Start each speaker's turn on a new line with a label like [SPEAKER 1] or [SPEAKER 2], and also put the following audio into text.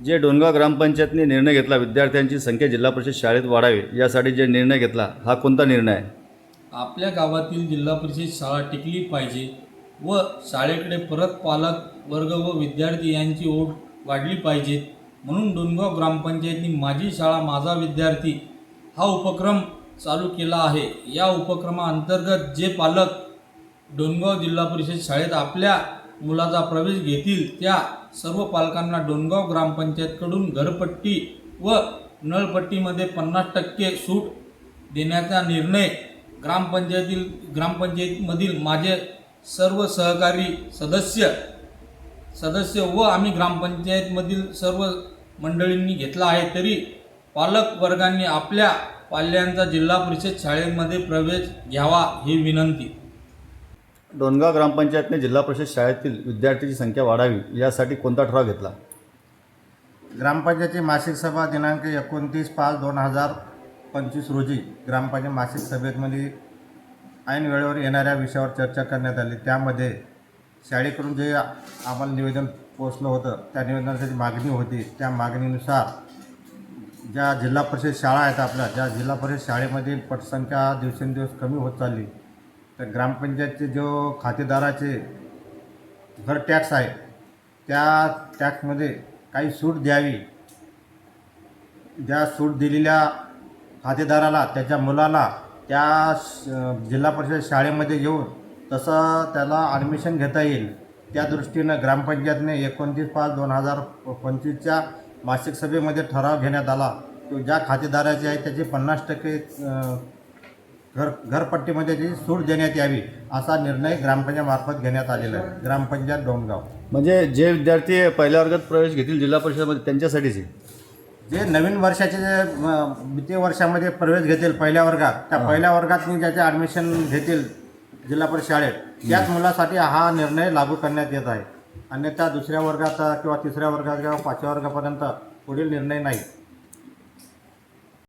[SPEAKER 1] जे डोनगाव ग्रामपंचायतने निर्णय घेतला विद्यार्थ्यांची संख्या जिल्हा परिषद शाळेत वाढावी यासाठी जे निर्णय घेतला हा कोणता निर्णय आहे?
[SPEAKER 2] आपल्या गावातील जिल्हा परिषद शाळा टिकली पाहिजे व शाळेकडे परत पालक वर्ग व विद्यार्थी यांची ओढ वाढली पाहिजे. म्हणून डोनगाव ग्रामपंचायतनी माझी शाळा माझा विद्यार्थी हा उपक्रम चालू केला आहे. या उपक्रमाअंतर्गत जे पालक डोनगाव जिल्हा परिषद शाळेत आपल्या मुलाचा प्रवेश घेतील त्या सर्व पालकांना डोणगाव ग्रामपंचायतकडून घरपट्टी व नळपट्टीमध्ये पन्नास टक्के सूट देण्याचा निर्णय ग्रामपंचायतील ग्रामपंचायतीमधील माझे सर्व सहकारी सदस्य सदस्य व आम्ही ग्रामपंचायतमधील सर्व मंडळींनी घेतला आहे तरी पालक वर्गांनी आपल्या पाल्यांचा जिल्हा परिषद शाळेमध्ये प्रवेश घ्यावा ही विनंती.
[SPEAKER 1] डोनगाव ग्रामपंचायतने जिल्हा परिषद शाळेतील विद्यार्थ्यांची संख्या वाढावी यासाठी कोणता ठराव घेतला?
[SPEAKER 3] ग्रामपंचायतची मासिक सभा दिनांक एकोणतीस पाच दोन हजार पंचवीस रोजी ग्रामपंचायत मासिक सभेमध्ये ऐन वेळेवर येणाऱ्या विषयावर चर्चा करण्यात आली. त्यामध्ये शाळेकडून जे आम्हाला निवेदन पोचलं होतं त्या निवेदनाची मागणी होती. त्या मागणीनुसार ज्या जिल्हा परिषद शाळा आहेत आपल्या ज्या जिल्हा परिषद शाळेमधील पटसंख्या दिवसेंदिवस कमी होत चालली तर ग्रामपंचायतचे जो खातेदाराचे घर टॅक्स आहे त्या टॅक्समध्ये काही सूट द्यावी. ज्या सूट दिलेल्या खातेदाराला त्याच्या मुलाला त्या श- जिल्हा परिषद शाळेमध्ये येऊन तसं त्याला ॲडमिशन घेता येईल. त्या दृष्टीनं ग्रामपंचायतने एकोणतीस पाच दोन हजार पंचवीसच्या मासिक सभेमध्ये ठराव घेण्यात आला. तो ज्या खातेदाराचे आहे त्याचे पन्नास टक्के घर घरपट्टीमध्ये त्याची सूट देण्यात यावी असा निर्णय ग्रामपंचायतमार्फत घेण्यात आलेला आहे. ग्रामपंचायत डोंगगाव
[SPEAKER 1] म्हणजे जे विद्यार्थी पहिल्या वर्गात प्रवेश घेतील जिल्हा परिषदेमध्ये त्यांच्यासाठीच आहे.
[SPEAKER 3] जे नवीन वर्षाचे जे अ, द्वितीय वर्षामध्ये प्रवेश घेतील पहिल्या वर्गात त्या पहिल्या वर्गात मी ज्याचे ॲडमिशन घेतील जिल्हा परिषद शाळेत त्याच मुलासाठी हा निर्णय लागू करण्यात येत आहे. अन्यथा दुसऱ्या वर्गात किंवा तिसऱ्या वर्गात किंवा पाचव्या वर्गापर्यंत पुढील निर्णय नाही.